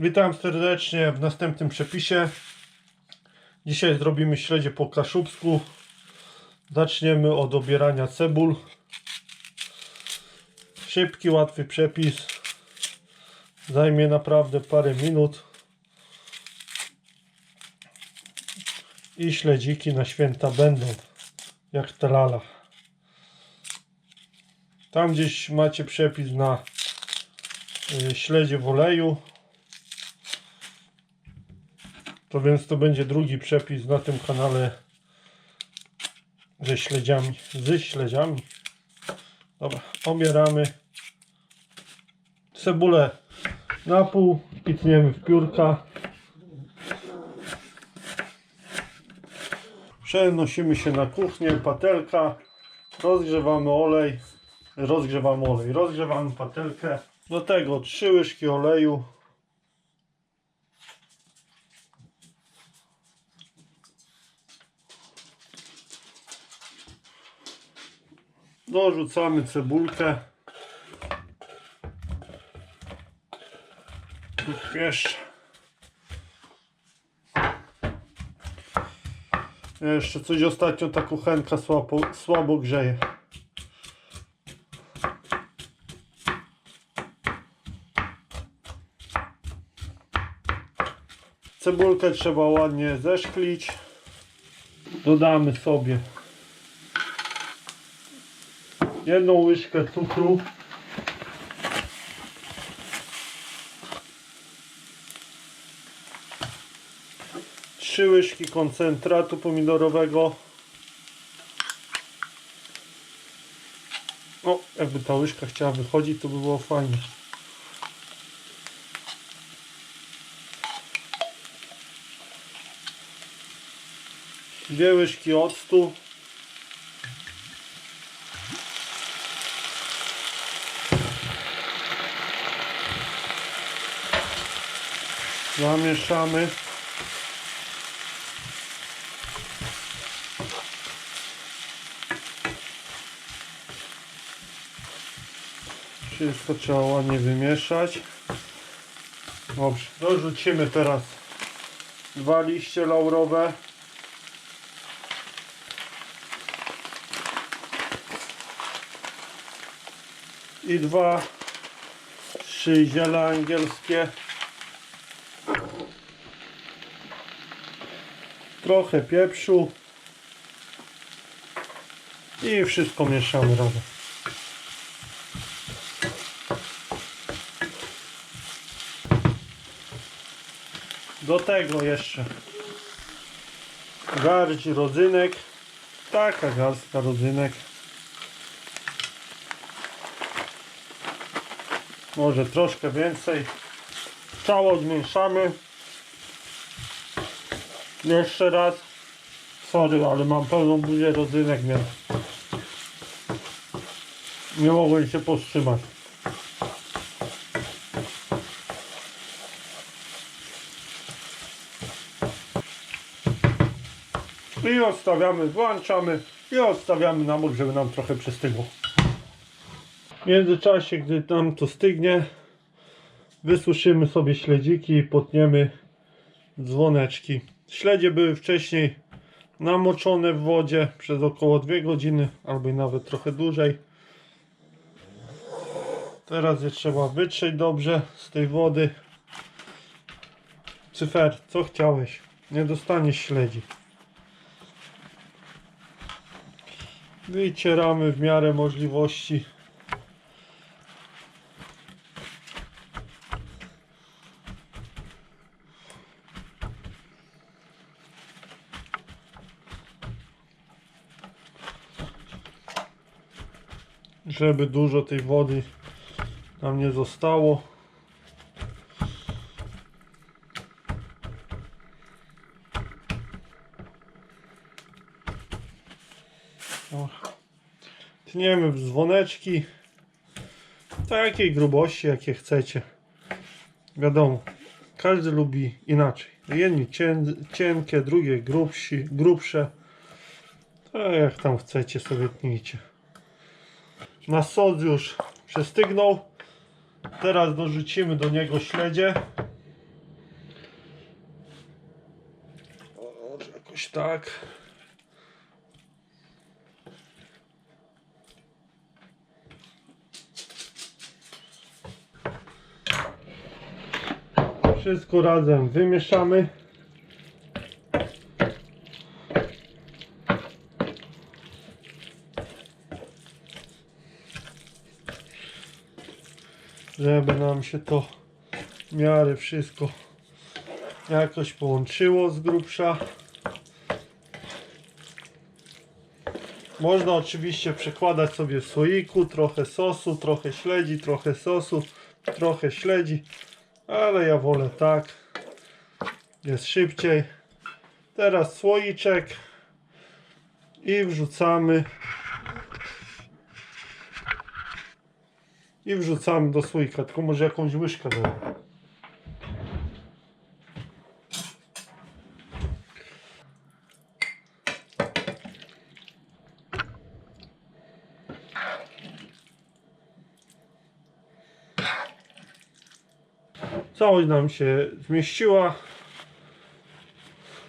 Witam serdecznie w następnym przepisie. Dzisiaj zrobimy śledzie po kaszubsku. Zaczniemy od obierania cebul. Szybki, łatwy przepis. Zajmie naprawdę parę minut. I śledziki na święta będą, jak te lala. Tam gdzieś macie przepis na y, śledzie w oleju. To więc to będzie drugi przepis na tym kanale ze śledziami. Z śledziami. Dobra, obieramy cebulę na pół i tniemy w piórka. Przenosimy się na kuchnię, patelka, rozgrzewamy olej, rozgrzewamy olej, rozgrzewamy patelkę. Do tego trzy łyżki oleju, Dorzucamy cebulkę. Jeszcze. Jeszcze coś ostatnio ta kuchenka słabo, słabo grzeje. Cebulkę trzeba ładnie zeszklić. Dodamy sobie jedną łyżkę cukru. Trzy łyżki koncentratu pomidorowego. O, jakby ta łyżka chciała wychodzić, to by było fajnie. Dwie łyżki octu. Zamieszamy. Wszystko trzeba ładnie wymieszać. Dobrze, dorzucimy teraz dwa liście laurowe. I dwa, trzy ziele angielskie. Trochę pieprzu i wszystko mieszamy razem. Do tego jeszcze garść rodzynek, taka garstka rodzynek. Może troszkę więcej. Całość mieszamy. Jeszcze raz. Sorry, ale mam pełną buzię rodzynek, więc nie mogłem się powstrzymać. I odstawiamy, włączamy i odstawiamy na bok, żeby nam trochę przystygło. W międzyczasie, gdy nam to stygnie, wysuszymy sobie śledziki i potniemy dzwoneczki. Śledzie były wcześniej namoczone w wodzie przez około 2 godziny, albo nawet trochę dłużej. Teraz je trzeba wytrzeć dobrze z tej wody. Cyfer, co chciałeś? Nie dostaniesz śledzi. Wycieramy w miarę możliwości. Żeby dużo tej wody nam nie zostało. Tniemy w dzwoneczki takiej grubości jakie chcecie. Wiadomo, każdy lubi inaczej. Jedni cienkie, drugie grubsi, grubsze. To jak tam chcecie sobie tnijcie. Nasz sod już przestygnął. Teraz dorzucimy do niego śledzie. O, jakoś tak. Wszystko razem wymieszamy. Żeby nam się to w miarę wszystko jakoś połączyło z grubsza. Można oczywiście przekładać sobie w słoiku trochę sosu, trochę śledzi, trochę sosu, trochę śledzi, ale ja wolę tak. Jest szybciej. Teraz słoiczek i wrzucamy i wrzucamy do słoika, tylko może jakąś łyżkę. Całość nam się zmieściła.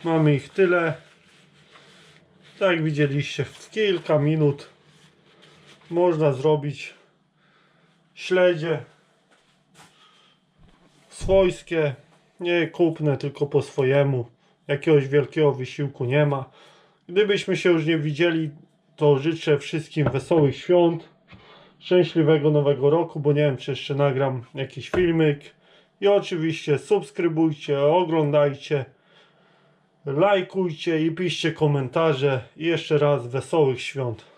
Mamy ich tyle. Tak jak widzieliście, w kilka minut można zrobić śledzie swojskie, nie kupne, tylko po swojemu. Jakiegoś wielkiego wysiłku nie ma. Gdybyśmy się już nie widzieli, to życzę wszystkim wesołych świąt, szczęśliwego nowego roku, bo nie wiem, czy jeszcze nagram jakiś filmik. I oczywiście subskrybujcie, oglądajcie, lajkujcie i piszcie komentarze. I jeszcze raz wesołych świąt.